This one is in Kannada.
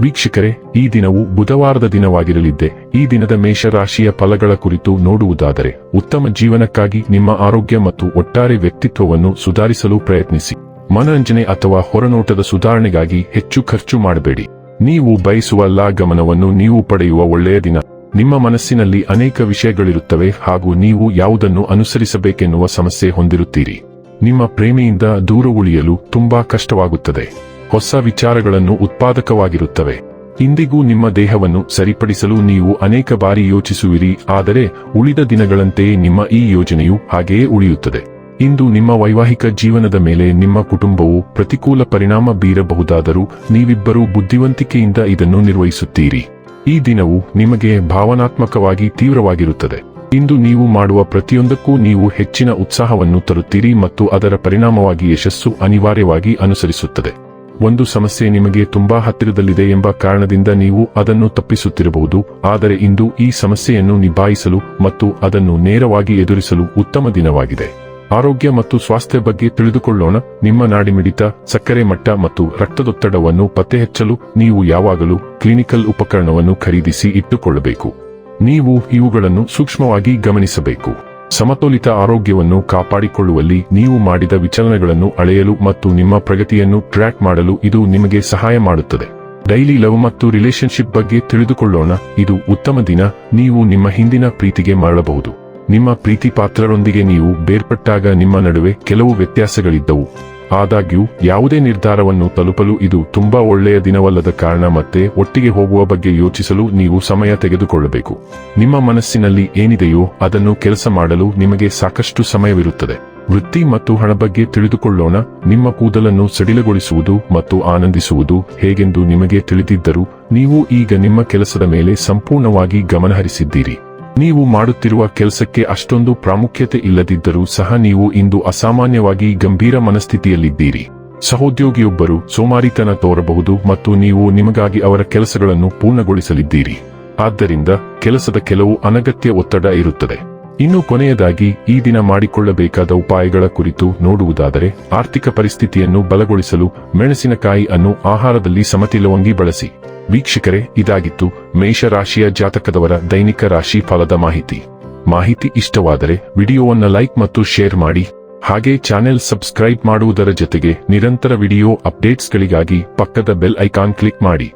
ವೀಕ್ಷಕರೇ, ಈ ದಿನವು ಬುಧವಾರದ ದಿನವಾಗಿರಲಿದ್ದೆ. ಈ ದಿನದ ಮೇಷರಾಶಿಯ ಫಲಗಳ ಕುರಿತು ನೋಡುವುದಾದರೆ, ಉತ್ತಮ ಜೀವನಕ್ಕಾಗಿ ನಿಮ್ಮ ಆರೋಗ್ಯ ಮತ್ತು ಒಟ್ಟಾರೆ ವ್ಯಕ್ತಿತ್ವವನ್ನು ಸುಧಾರಿಸಲು ಪ್ರಯತ್ನಿಸಿ. ಮನರಂಜನೆ ಅಥವಾ ಹೊರನೋಟದ ಸುಧಾರಣೆಗಾಗಿ ಹೆಚ್ಚು ಖರ್ಚು ಮಾಡಬೇಡಿ. ನೀವು ಬಯಸುವ ಲಾ ಗಮನವನ್ನು ನೀವು ಪಡೆಯುವ ಒಳ್ಳೆಯ ದಿನ. ನಿಮ್ಮ ಮನಸ್ಸಿನಲ್ಲಿ ಅನೇಕ ವಿಷಯಗಳಿರುತ್ತವೆ ಹಾಗೂ ನೀವು ಯಾವುದನ್ನು ಅನುಸರಿಸಬೇಕೆನ್ನುವ ಸಮಸ್ಯೆ ಹೊಂದಿರುತ್ತೀರಿ. ನಿಮ್ಮ ಪ್ರೇಮಿಯಿಂದ ದೂರ ಉಳಿಯಲು ತುಂಬಾ ಕಷ್ಟವಾಗುತ್ತದೆ. ಹೊಸ ವಿಚಾರಗಳನ್ನು ಉತ್ಪಾದಕವಾಗಿರುತ್ತವೆ. ಇಂದಿಗೂ ನಿಮ್ಮ ದೇಹವನ್ನು ಸರಿಪಡಿಸಲು ನೀವು ಅನೇಕ ಬಾರಿ ಯೋಚಿಸುವಿರಿ, ಆದರೆ ಉಳಿದ ದಿನಗಳಂತೆಯೇ ನಿಮ್ಮ ಈ ಯೋಜನೆಯು ಹಾಗೆಯೇ ಉಳಿಯುತ್ತದೆ. ಇಂದು ನಿಮ್ಮ ವೈವಾಹಿಕ ಜೀವನದ ಮೇಲೆ ನಿಮ್ಮ ಕುಟುಂಬವು ಪ್ರತಿಕೂಲ ಪರಿಣಾಮ ಬೀರಬಹುದಾದರೂ ನೀವಿಬ್ಬರೂ ಬುದ್ಧಿವಂತಿಕೆಯಿಂದ ಇದನ್ನು ನಿರ್ವಹಿಸುತ್ತೀರಿ. ಈ ದಿನವು ನಿಮಗೆ ಭಾವನಾತ್ಮಕವಾಗಿ ತೀವ್ರವಾಗಿರುತ್ತದೆ. ಇಂದು ನೀವು ಮಾಡುವ ಪ್ರತಿಯೊಂದಕ್ಕೂ ನೀವು ಹೆಚ್ಚಿನ ಉತ್ಸಾಹವನ್ನು ತರುತ್ತೀರಿ ಮತ್ತು ಅದರ ಪರಿಣಾಮವಾಗಿ ಯಶಸ್ಸು ಅನಿವಾರ್ಯವಾಗಿ ಅನುಸರಿಸುತ್ತದೆ. ಒಂದು ಸಮಸ್ಯೆ ನಿಮಗೆ ತುಂಬಾ ಹತ್ತಿರದಲ್ಲಿದೆ ಎಂಬ ಕಾರಣದಿಂದ ನೀವು ಅದನ್ನು ತಪ್ಪಿಸುತ್ತಿರಬಹುದು, ಆದರೆ ಇಂದು ಈ ಸಮಸ್ಯೆಯನ್ನು ನಿಭಾಯಿಸಲು ಮತ್ತು ಅದನ್ನು ನೇರವಾಗಿ ಎದುರಿಸಲು ಉತ್ತಮ ದಿನವಾಗಿದೆ. ಆರೋಗ್ಯ ಮತ್ತು ಸ್ವಾಸ್ಥ್ಯ ಬಗ್ಗೆ ತಿಳಿದುಕೊಳ್ಳೋಣ, ನಿಮ್ಮ ನಾಡಿಮಿಡಿತ, ಸಕ್ಕರೆ ಮಟ್ಟ ಮತ್ತು ರಕ್ತದೊತ್ತಡವನ್ನು ಪತ್ತೆಹಚ್ಚಲು ನೀವು ಯಾವಾಗಲೂ ಕ್ಲಿನಿಕಲ್ ಉಪಕರಣವನ್ನು ಖರೀದಿಸಿ ಇಟ್ಟುಕೊಳ್ಳಬೇಕು. ನೀವು ಇವುಗಳನ್ನು ಸೂಕ್ಷ್ಮವಾಗಿ ಗಮನಿಸಬೇಕು. ಸಮತೋಲಿತ ಆರೋಗ್ಯವನ್ನು ಕಾಪಾಡಿಕೊಳ್ಳುವಲ್ಲಿ ನೀವು ಮಾಡಿದ ವಿಚಲನಗಳನ್ನು ಅಳೆಯಲು ಮತ್ತು ನಿಮ್ಮ ಪ್ರಗತಿಯನ್ನು ಟ್ರ್ಯಾಕ್ ಮಾಡಲು ಇದು ನಿಮಗೆ ಸಹಾಯ ಮಾಡುತ್ತದೆ. ಡೈಲಿ ಲವ್ ಮತ್ತು ರಿಲೇಶನ್ಶಿಪ್ ಬಗ್ಗೆ ತಿಳಿದುಕೊಳ್ಳೋಣ. ಇದು ಉತ್ತಮ ದಿನ. ನೀವು ನಿಮ್ಮ ಹಿಂದಿನ ಪ್ರೀತಿಗೆ ಮರಳಬಹುದು. ನಿಮ್ಮ ಪ್ರೀತಿ ಪಾತ್ರರೊಂದಿಗೆ ನೀವು ಬೇರ್ಪಟ್ಟಾಗ ನಿಮ್ಮ ನಡುವೆ ಕೆಲವು ವ್ಯತ್ಯಾಸಗಳಿದ್ದವು. ಆದಾಗ್ಯೂ, ಯಾವುದೇ ನಿರ್ಧಾರವನ್ನು ತಲುಪಲು ಇದು ತುಂಬಾ ಒಳ್ಳೆಯ ದಿನವಲ್ಲದ ಕಾರಣ ಮತ್ತೆ ಒಟ್ಟಿಗೆ ಹೋಗುವ ಬಗ್ಗೆ ಯೋಚಿಸಲು ನೀವು ಸಮಯ ತೆಗೆದುಕೊಳ್ಳಬೇಕು. ನಿಮ್ಮ ಮನಸ್ಸಿನಲ್ಲಿ ಏನಿದೆಯೋ ಅದನ್ನು ಕೆಲಸ ಮಾಡಲು ನಿಮಗೆ ಸಾಕಷ್ಟು ಸಮಯವಿರುತ್ತದೆ. ವೃತ್ತಿ ಮತ್ತು ಹಣ ಬಗ್ಗೆ ತಿಳಿದುಕೊಳ್ಳೋಣ. ನಿಮ್ಮ ಕೂದಲನ್ನು ಸಡಿಲಗೊಳಿಸುವುದು ಮತ್ತು ಆನಂದಿಸುವುದು ಹೇಗೆಂದು ನಿಮಗೆ ತಿಳಿದಿದ್ದರೂ, ನೀವು ಈಗ ನಿಮ್ಮ ಕೆಲಸದ ಮೇಲೆ ಸಂಪೂರ್ಣವಾಗಿ ಗಮನಹರಿಸಿದ್ದೀರಿ. ನೀವು ಮಾಡುತ್ತಿರುವ ಕೆಲಸಕ್ಕೆ ಅಷ್ಟೊಂದು ಪ್ರಾಮುಖ್ಯತೆ ಇಲ್ಲದಿದ್ದರೂ ಸಹ ನೀವು ಇಂದು ಅಸಾಮಾನ್ಯವಾಗಿ ಗಂಭೀರ ಮನಸ್ಥಿತಿಯಲ್ಲಿದ್ದೀರಿ. ಸಹೋದ್ಯೋಗಿಯೊಬ್ಬರು ಸೋಮಾರಿತನ ತೋರಬಹುದು ಮತ್ತು ನೀವು ನಿಮಗಾಗಿ ಅವರ ಕೆಲಸಗಳನ್ನು ಪೂರ್ಣಗೊಳಿಸಲಿದ್ದೀರಿ. ಆದ್ದರಿಂದ ಕೆಲಸದ ಕೆಲವು ಅನಗತ್ಯ ಒತ್ತಡ ಇರುತ್ತದೆ. ಇನ್ನು ಕೊನೆಯದಾಗಿ ಈ ದಿನ ಮಾಡಿಕೊಳ್ಳಬೇಕಾದ ಉಪಾಯಗಳ ಕುರಿತು ನೋಡುವುದಾದರೆ ಆರ್ಥಿಕ ಪರಿಸ್ಥಿತಿಯನ್ನು ಬಲಗೊಳಿಸಲು ಮೆಣಸಿನಕಾಯಿ ಅನ್ನು ಆಹಾರದಲ್ಲಿ ಸಮತಿಲವಂಗಿ ಬಳಸಿ. ವೀಕ್ಷಕರೇ, ಇದಾಗಿತ್ತು ಮೇಷರಾಶಿಯ ಜಾತಕದವರ ದೈನಿಕ ರಾಶಿ ಫಲದ ಮಾಹಿತಿ. ಮಾಹಿತಿ ಇಷ್ಟವಾದರೆ ವಿಡಿಯೋವನ್ನು ಲೈಕ್ ಮತ್ತು ಶೇರ್ ಮಾಡಿ. ಹಾಗೆ ಚಾನೆಲ್ ಸಬ್ಸ್ಕ್ರೈಬ್ ಮಾಡುವುದರ ಜೊತೆಗೆ ನಿರಂತರ ವಿಡಿಯೋ ಅಪ್ಡೇಟ್ಸ್ಗಳಿಗಾಗಿ ಪಕ್ಕದ ಬೆಲ್ ಐಕಾನ್ ಕ್ಲಿಕ್ ಮಾಡಿ.